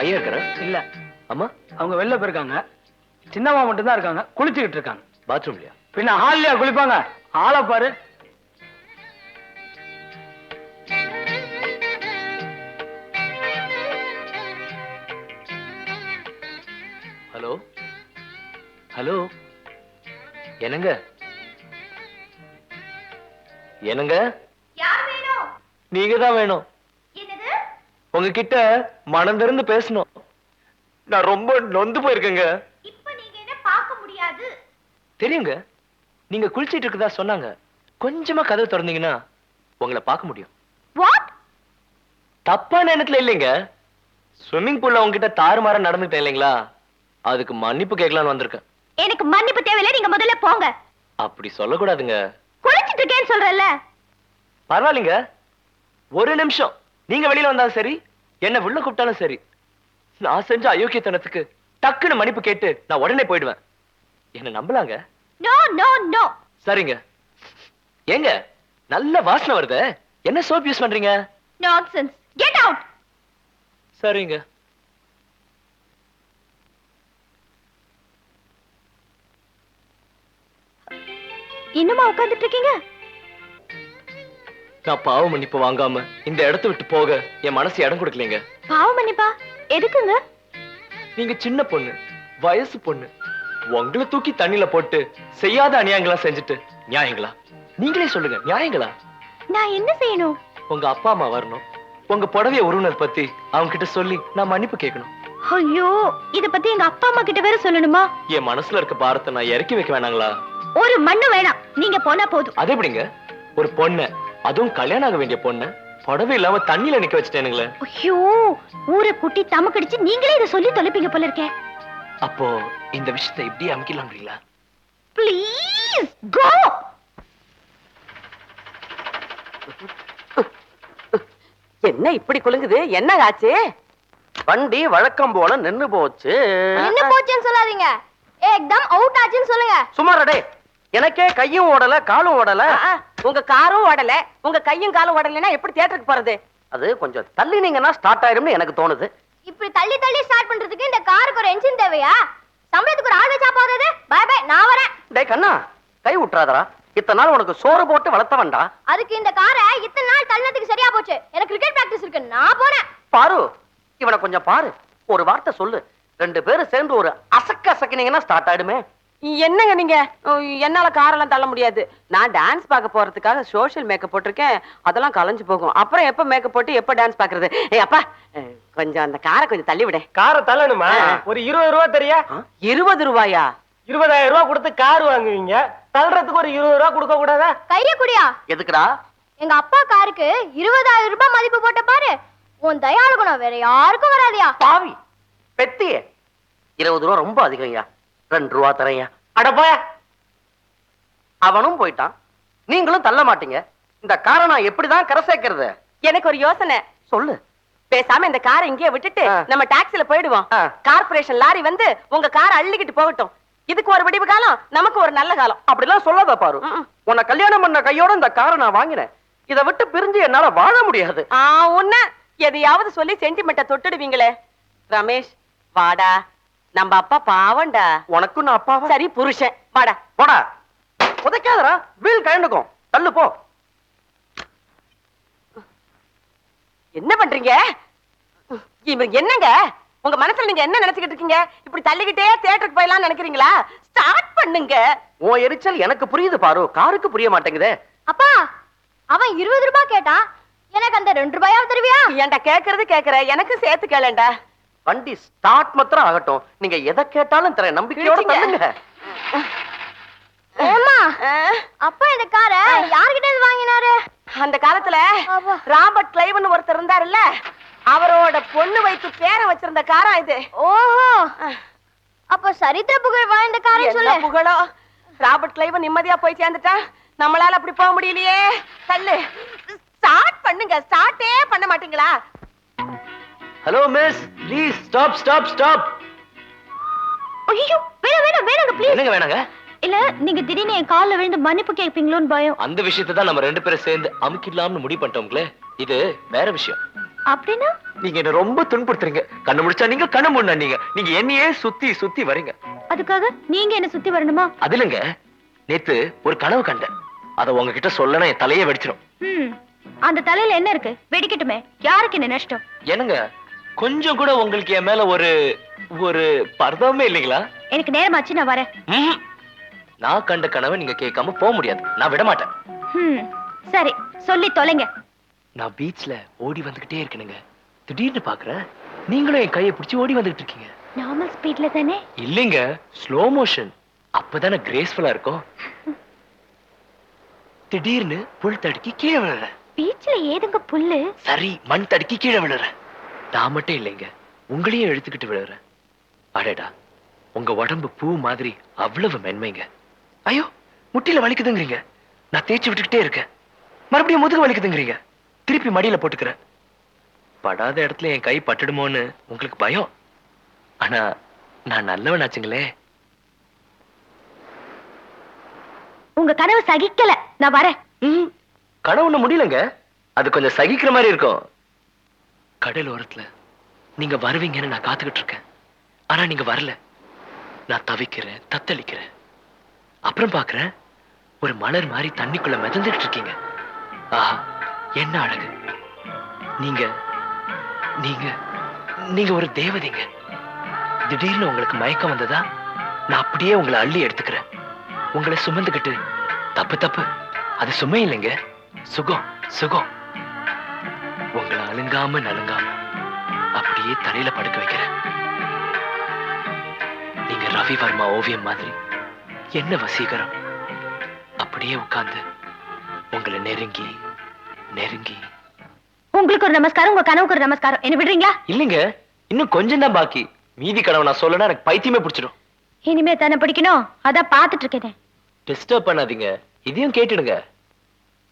ஐயா இருக்கிறா இல்ல. அம்மா? அவங்க வெளில போயிருக்காங்க. சின்னம்மா மட்டும் தான் இருக்காங்க. குளிச்சுக்கிட்டு இருக்காங்க. பாத்ரூம்லயா பின்ன ஹால்லையா குளிப்பாங்க. ஆளை பாரு. ஹலோ ஹலோ என்னங்க? என்னங்க? யார் வேணும்? நீங்க தான் வேணும். உங்ககிட்ட மனம் திறந்து பேசணும். நான் ரொம்ப நொந்து போயிருக்கேங்க. இப்ப நீங்க என்ன பார்க்க முடியாது? தெரியுங்க. நீங்க குளிச்சிட்டு இருக்கதா சொன்னாங்க. கொஞ்சமா கதவு திறந்தீங்கன்னா உங்களை பார்க்க முடியும். வாட் தப்பான எண்ணத்துல இல்லைங்க. ஸ்விம்மிங் பூல்ல உங்ககிட்ட தாறுமாறா நடந்துட்டேன் இல்லைங்களா? அதுக்கு மன்னிப்பு கேட்கலான்னு வந்திருக்கேன். எனக்கு மன்னிப்பு தேவையில்லை நீங்க முதல்ல போங்க. அப்படி சொல்லக்கூடாதுங்க. குளிச்சிட்டு இருக்கேன்னு சொல்றேன்ல பரவாயில்லைங்க. ஒரு நிமிஷம். நீங்க வெளியில வந்தாலும் சரி என்ன உள்ள கூப்பிட்டாலும் சரி நான் செஞ்ச அயோக்கியத்தனத்துக்கு டக்குன்னு மன்னிப்பு கேட்டு நான் உடனே போயிடுவேன். என்ன நம்பலாங்க? நோ நோ நோ சரிங்க. ஏங்க நல்ல வாசனை வருதே. என்ன சோப் யூஸ் பண்றீங்க? நான்சென்ஸ் கெட் அவுட் சரிங்க. இன்னுமா உட்கார்ந்துட்டு இருக்கீங்க? நான் பாவ மன்னிப்பு வாங்காம இந்த இடத்த விட்டு போக என் மனசு இடம் கொடுக்கலைங்க. பாவம் மன்னிப்பா? எதுக்குங்க? நீங்க சின்ன பொண்ணு வயசு பொண்ணு உங்களை தூக்கி தண்ணில போட்டு செய்யாத அநியாயங்களா செஞ்சுட்டு நியாயங்களா? நீங்களே சொல்லுங்க நியாயங்களா? நான் என்ன செய்யணும்? உங்க அப்பா அம்மா வரணும். உங்க புடவைய உருவனர் பத்தி அவங்க கிட்ட சொல்லி நான் மன்னிப்பு கேட்கணும். ஐயோ இத பத்தி எங்க அப்பா அம்மா கிட்ட வேற சொல்லணுமா? என் மனசுல இருக்க பாரத்தை நான் இறக்கி வைக்க வேணாங்களா? ஒரு மண்ணு வேணாம். நீங்க போனா போதும். அது எப்படிங்க? ஒரு பொண்ண அதுவும் கல்யாணம் ஆக வேண்டிய பொண்ண புடவை இல்லாம தண்ணியில நிக்க வச்சுட்டேனுங்களே. ஐயோ ஊரை குட்டி தமக்கடிச்சு நீங்களே இத சொல்லி தொலைப்பீங்க போல இருக்கே. அப்போ இந்த விஷயத்தை இப்படியே அமைக்கலாம்ங்களா ப்ளீஸ் கோ என்ன இப்படி குலுங்குது? என்ன ஆச்சு? வண்டி வழக்கம் போல நின்னு போச்சு. என்ன போச்சுன்னு சொல்லாதீங்க. ஏக்தம் அவுட் ஆச்சுன்னு சொல்லுங்க. சுமாரடே எனக்கே கையும் ஓடல காலும் ஓடல. உங்க காரும் ஓடல உங்க கையும் காலும் ஓடலைன்னா எப்படி தியேட்டருக்கு போறது? அது கொஞ்சம் தள்ளினீங்கன்னா ஸ்டார்ட் ஆயிரும்னு எனக்கு தோணுது. இப்படி தள்ளி தள்ளி ஸ்டார்ட் பண்றதுக்கு இந்த காருக்கு ஒரு என்ஜின் தேவையா? சம்பளத்துக்கு ஒரு ஆள் வச்சா போதாது? பை பை நான் வரேன். டேய் கண்ணா கை விட்டுறாதடா இத்தனை நாள் உனக்கு சோறு போட்டு வளர்த்தவன்டா. அதுக்கு இந்த காரை இத்தனை நாள் தள்ளதுக்கு சரியா போச்சு. எனக்கு கிரிக்கெட் பிராக்டிஸ் இருக்கு நான் போறேன். பாரு இவனை கொஞ்சம் பாரு. ஒரு வார்த்தை சொல்லு. ரெண்டு பேரும் சேர்ந்து ஒரு அசக்க அசக்கினீங்கன்னா ஸ்டார்ட் ஆயிடுமே. என்னங்க நீங்க? என்னால காரெல்லாம் தள்ள முடியாது. நான் டான்ஸ் பார்க்க போறதுக்காக சோஷியல் மேக்கப் போட்டிருக்கேன். அதெல்லாம் கலைஞ்சு போகும். அப்புறம் எப்ப மேக்கப் போட்டு எப்ப டான்ஸ் பாக்குறது அப்பா கொஞ்சம் அந்த காரை கொஞ்சம் தள்ளி விட. காரை தள்ளணுமா. ஒரு இருபது ரூபா தெரியா? இருபது ரூபாயா? இருபதாயிரம் ரூபாய் கொடுத்து கார் வாங்குவீங்க. தள்ளுறதுக்கு ஒரு இருபது ரூபா கொடுக்க கூடாதா? கைய குடியா. எதுக்குடா? எங்க அப்பா காருக்கு இருபதாயிரம் ரூபாய் மதிப்பு போட்ட பாரு. உன் தயாளு குணம் வேற யாருக்கும் வராதியா. பாவி பெத்தியே. இருபது ரூபா ரொம்ப அதிகம்யா. ரெண்டு ரூபா தரையா அடப்பா அவனும் போயிட்டான். நீங்களும் தள்ள மாட்டீங்க. இந்த காரை நான் எப்படிதான் கரை சேர்க்கறது? எனக்கு ஒரு யோசனை. சொல்லு. பேசாம இந்த காரை இங்கேயே விட்டுட்டு. நம்ம டாக்ஸில போயிடுவோம். ஆ. கார்ப்பரேஷன் லாரி வந்து உங்க காரை அள்ளிக்கிட்டு போகட்டும். இதுக்கு ஒரு விடிவு காலம் நமக்கு ஒரு நல்ல காலம். அப்படிலாம் சொல்லாத பாரு. உன்னை கல்யாணம் பண்ண கையோட இந்த காரை நான் வாங்கினேன். இதை விட்டு பிரிஞ்சு என்னால வாழ முடியாது. உன்ன எதையாவது சொல்லி சென்டிமெண்ட்ட தொட்டுடுவீங்களே. ரமேஷ் வாடா. நம்ம அப்பா பாவம்டா. உனக்கும் நான் அப்பாவா? சரி புருஷன். வாடா. போடா உதைக்காதடா வீல் கழண்டுக்கும். தள்ளு போ. என்ன பண்றீங்க? இவர் என்னங்க? உங்க மனசுல நீங்க என்ன நினைச்சுக்கிட்டு இருக்கீங்க? இப்படி தள்ளிக்கிட்டே தியேட்டருக்கு போயலாம் நினைக்கிறீங்களா? ஸ்டார்ட் பண்ணுங்க. உன் எரிச்சல் எனக்கு புரியுது பாரு. காருக்கு புரிய மாட்டேங்குதே. அப்பா அவன் இருபது ரூபாய் கேட்டான். எனக்கு அந்த ரெண்டு ரூபாயாவது தருவியா? ஏன்டா கேக்குறது கேக்குற. எனக்கு சேர்த்து கேளேன்டா வண்டி ஸ்டார்ட் மாத்திரம் ஆகட்டும். நீங்க எதை கேட்டாலும் தரேன். நம்பிக்கையோட ஏமா ஆ, அப்பா இந்த காரை யார்கிட்ட வாங்கினாரு? அந்த காலத்துல. ராபர்ட் கிளைவன் ஒருத்தர் இருந்தாருல்ல? அவரோட பொண்ணு வைத்து பேரை வச்சிருந்த காரா இது. ஓஹோ. அப்ப சரித்திர புகழ் வாழ்ந்த காரை சொல்லு. புகழோ? ராபர்ட் கிளைவன் நிம்மதியா போய் சேர்ந்துட்டான் நம்மளால அப்படி போக முடியலையே. தள்ளு. ஸ்டார்ட் பண்ணுங்க. ஸ்டார்ட்டே பண்ண மாட்டீங்களா? Hello miss please stop stop stop ஐயோ வேணாம் வேணாம் வேணாங்க ப்ளீஸ் என்னங்க வேணாங்க? இல்ல நீங்க திடீர்னு என் கால்ல விழுந்து மன்னிப்பு கேட்பீங்களோன்னு பயம். அந்த விஷயத்தை தான் நம்ம ரெண்டு பேரும் சேர்ந்து அமுக்கிடலாம்னு முடிவு பண்ணிட்டோம்களே இது வேற விஷயம். அப்படின்னா? நீங்க என்ன ரொம்ப துன்புறுத்துறீங்க. கண்ணு முடிச்சா நீங்க கண்ணு முன்னா நீங்க நீங்க என்னையே சுத்தி சுத்தி வரீங்க. அதுக்காக நீங்க என்ன சுத்தி வரணுமா? அது இல்லைங்க. நேத்து ஒரு கனவு கண்டேன். அத உங்ககிட்ட சொல்லனா என் தலையே வெடிச்சிடும் அந்த தலையில என்ன இருக்கு? வெடிக்கட்டுமே. யாருக்கு என்ன நஷ்டம்? என்னங்க? கொஞ்சம் கூட உங்களுக்கு என் மேல ஒரு ஒரு பர்தமே இல்லைங்களா? எனக்கு நேரமாச்சு நான் வரேன். நான் கண்ட கனவை நீங்க கேட்காம போக முடியாது. நான் விட மாட்டேன். சரி. சொல்லி தொலைங்க. நான் பீச்ல ஓடி வந்துகிட்டே இருக்கணுங்க திடீர்னு பாக்குறேன். நீங்களும் என் கையை பிடிச்சி ஓடி வந்துகிட்டு இருக்கீங்க. நார்மல் ஸ்பீட்ல தானே? இல்லைங்க. ஸ்லோ மோஷன் அப்பதானே கிரேஸ்ஃபுல்லா இருக்கும். திடீர்னு புல் தடுக்கி கீழே விழுறேன். பீச்ல ஏதுங்க புல்லு? சரி மண் தடுக்கி கீழே விழுறேன். நான் மட்டும் இல்லைங்க. உங்களையும் இழுத்துக்கிட்டு விழுறேன் அடடா உங்க உடம்பு பூ மாதிரி அவ்வளவு மென்மைங்க. ஐயோ முட்டில வலிக்குதுங்கிறீங்க. நான் தேய்ச்சி விட்டுக்கிட்டே இருக்கேன். மறுபடியும் முதுகு வலிக்குதுங்கிறீங்க. திருப்பி மடியில போட்டுக்கிறேன். படாத இடத்துல என் கை பட்டுடுமோன்னு உங்களுக்கு பயம். ஆனா நான் நல்லவனாச்சுங்களே. உங்க கனவு சகிக்கல. நான் வரேன். ம், கனவு ஒண்ணு முடியலங்க. அது கொஞ்சம் சகிக்கிற மாதிரி இருக்கும். கடல் ஓரத்துல. நீங்க வருவீங்கன்னு நான் காத்துக்கிட்டு இருக்கேன். ஆனா நீங்க வரல. நான் தவிக்கிறேன் தத்தளிக்கிறேன். அப்புறம் பாக்குறேன் ஒரு மலர் மாதிரி தண்ணிக்குள்ள மிதந்துட்டு இருக்கீங்க. ஆஹா என்ன அழகு. நீங்க நீங்க நீங்க ஒரு தேவதைங்க. திடீர்னு உங்களுக்கு மயக்கம் வந்ததா? நான் அப்படியே உங்களை அள்ளி எடுத்துக்கிறேன். உங்களை சுமந்துக்கிட்டு தப்பு தப்பு. அது சுமை இல்லைங்க. சுகம் சுகம். அழுங்காம நலுங்காம அப்படியே தரையில படுக்க வைக்கிறேன். நீங்க ரவி வர்மா ஓவியம் மாதிரி என்ன வசீகரம்? அப்படியே உட்கார்ந்து உங்களை நெருங்கி நெருங்கி. உங்களுக்கு ஒரு நமஸ்காரம் உங்க கனவுக்கு ஒரு நமஸ்காரம். என்ன விடுறீங்களா? இல்லைங்க இன்னும் கொஞ்சம் தான் பாக்கி. மீதி கனவு நான் சொல்லனா எனக்கு பைத்தியமே பிடிச்சிடும். இனிமே தானே பிடிக்கணும்? அதான் பாத்துட்டு இருக்கேன். டிஸ்டர்ப் பண்ணாதீங்க. இதையும் கேட்டுடுங்க.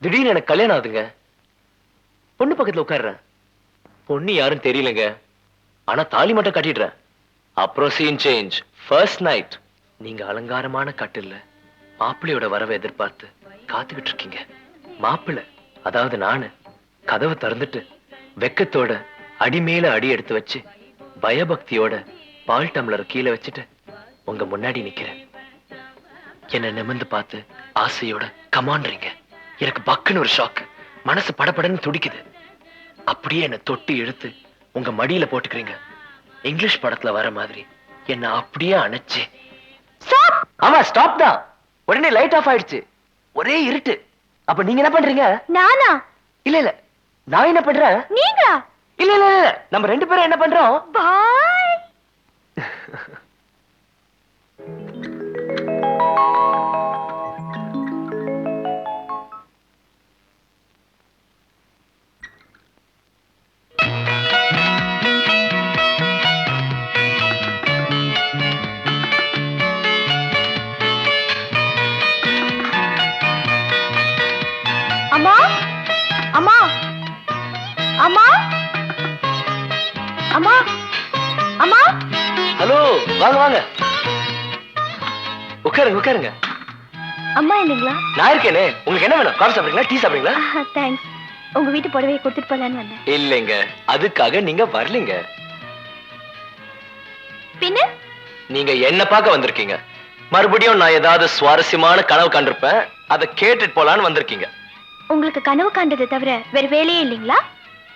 திடீர்னு எனக்கு கல்யாணம் ஆகுதுங்க. பொண்ணு பக்கத்துல உட்கார்றேன். பொண்ணு யாரும் தெரியலங்க. ஆனா தாலி மட்டும் கட்டிடுறேன். அப்புறம் சீன் சேஞ்ச் ஃபர்ஸ்ட் நைட் நீங்க அலங்காரமான கட்டில்ல மாப்பிள்ளையோட வரவை எதிர்பார்த்து காத்துக்கிட்டு இருக்கீங்க. மாப்பிள்ளை அதாவது நானு கதவை திறந்துட்டு வெக்கத்தோட அடி மேல அடி எடுத்து வச்சு பயபக்தியோட பால் டம்ளர் கீழே வச்சுட்டு உங்க முன்னாடி நிக்கிறேன். என்ன நிமிர்ந்து பார்த்து ஆசையோட கமான்றீங்க எனக்கு பக்குன்னு ஒரு ஷாக் மனசு படபடன்னு துடிக்குது. அப்படியே என்ன தொட்டு இழுத்து உங்க மடியில போட்டுக்கிறீங்க. இங்கிலீஷ் படத்துல வர மாதிரி என்ன அப்படியே அணைச்சு. ஆமா ஸ்டாப் தான். உடனே லைட் ஆஃப் ஆயிடுச்சு. ஒரே இருட்டு. அப்ப நீங்க என்ன பண்றீங்க? நானா? இல்ல இல்ல. நான் என்ன பண்றேன்? நீங்களா? இல்ல இல்ல இல்ல. நம்ம ரெண்டு பேரும் என்ன பண்றோம்? பாய் உட்காருங்க உட்காருங்க. அம்மா இல்லைங்களா? நான் இருக்கேனே. உங்களுக்கு என்ன வேணும்? காஃபி சாப்பிடுறீங்களா? டீ சாப்பிடுறீங்களா? தேங்க்ஸ் உங்க வீட்டு புடவையை கொடுத்துட்டு போலான்னு வந்தேன். இல்லைங்க. அதுக்காக நீங்க வரலீங்க. பின்ன? நீங்க என்ன பார்க்க வந்திருக்கீங்க. மறுபடியும் நான் ஏதாவது சுவாரஸ்யமான கனவு கண்டிருப்பேன். அதை கேட்டுட்டு போலான்னு வந்திருக்கீங்க. உங்களுக்கு கனவு காண்டதை தவிர வேற வேலையே இல்லைங்களா?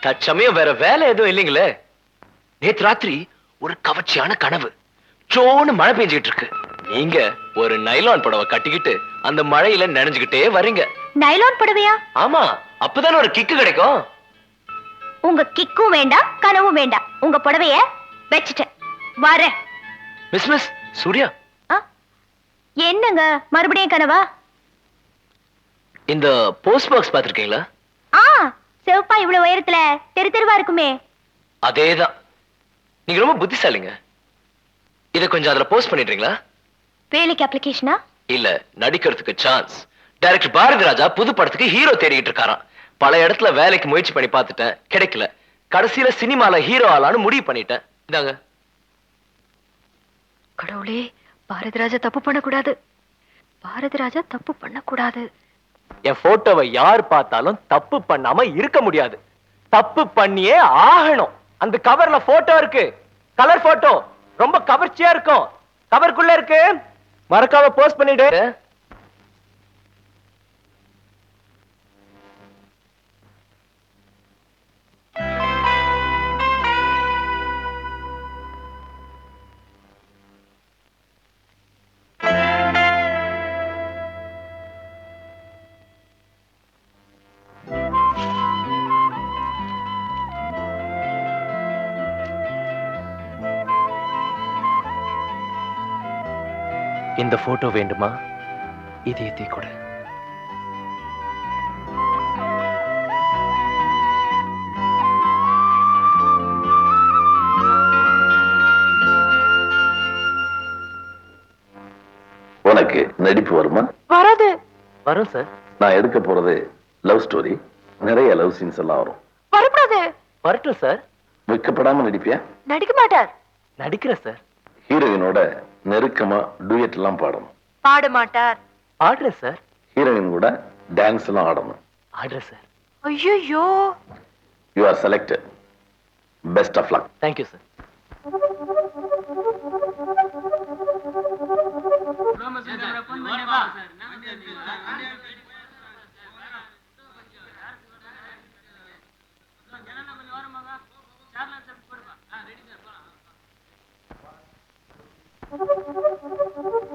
தற்சமயம் வேற வேலை எதுவும் இல்லைங்களே. நேத்து ராத்திரி ஒரு கவர்ச்சியான கனவு. சோன்னு மழை பெஞ்சுக்கிட்டு இருக்கு. நீங்க ஒரு நைலான் புடவை கட்டிக்கிட்டு அந்த மழையில நனைஞ்சுக்கிட்டே வரீங்க. நைலான் புடவையா? ஆமா அப்பதானே ஒரு கிக்கு கிடைக்கும். உங்க கிக்கும் வேண்டாம் கனவும் வேண்டாம். உங்க புடவைய வச்சுட்டேன். வரேன். Miss miss Surya? என்னங்க? மறுபடியும் கனவா? இந்த போஸ்ட் பாக்ஸ் பாத்திருக்கீங்களா ஆ சிவப்பா இவ்வளவு உயரத்துல தெரு தெருவா இருக்குமே. அதேதான். நீங்க ரொம்ப புத்திசாலிங்க. இத கொஞ்சம் அதுல போஸ்ட் பண்ணிடுறீங்களா? வேலைக்கு அப்ளிகேஷனா இல்ல நடிக்கிறதுக்கு சான்ஸ் டைரக்டர் பாரதி ராஜா புது படத்துக்கு ஹீரோ தேடிட்டு இருக்காராம். பல இடத்துல வேலைக்கு முயற்சி பண்ணி பார்த்துட்டேன். கிடைக்கல. கடைசியில சினிமால ஹீரோ ஆளான்னு முடிவு பண்ணிட்டேன். இந்தாங்க. கடவுளே பாரதி ராஜா தப்பு பண்ணக்கூடாது. பாரதி ராஜா தப்பு பண்ணக்கூடாது. என் போட்டோவை யார் பார்த்தாலும் தப்பு பண்ணாம இருக்க முடியாது. தப்பு பண்ணியே ஆகணும். அந்த கவர்ல போட்டோ இருக்கு. கலர் போட்டோ ரொம்ப கவர்ச்சியா இருக்கும். கவருக்குள்ள இருக்கு. மறக்காம போஸ்ட் பண்ணிடு. இந்த போட்டோ வேண்டுமா? இதயத்தை கொடு. உனக்கு நடிப்பு வருமா? வராது. வரும் சார். நான் எடுக்க போறது லவ் ஸ்டோரி. நிறைய லவ் சீன்ஸ் எல்லாம் வரும். வரக்கூடாது. வரட்டும் சார். வெக்கப்படாம நடிப்பியா? நடிக்க மாட்டார். நடிக்கிறேன் சார். ஹீரோயினோட நெருக்கமா டூயட் எல்லாம் பாடணும். பாட மாட்டார். ஆடுறேன் சார் ஹீரோயின் கூட டான்ஸ் எல்லாம் ஆடணும். ஆடுறேன் சார் ஐயோ you are selected best of luck thank you sir கண்களுக்குள் どこどこどこどこどこ?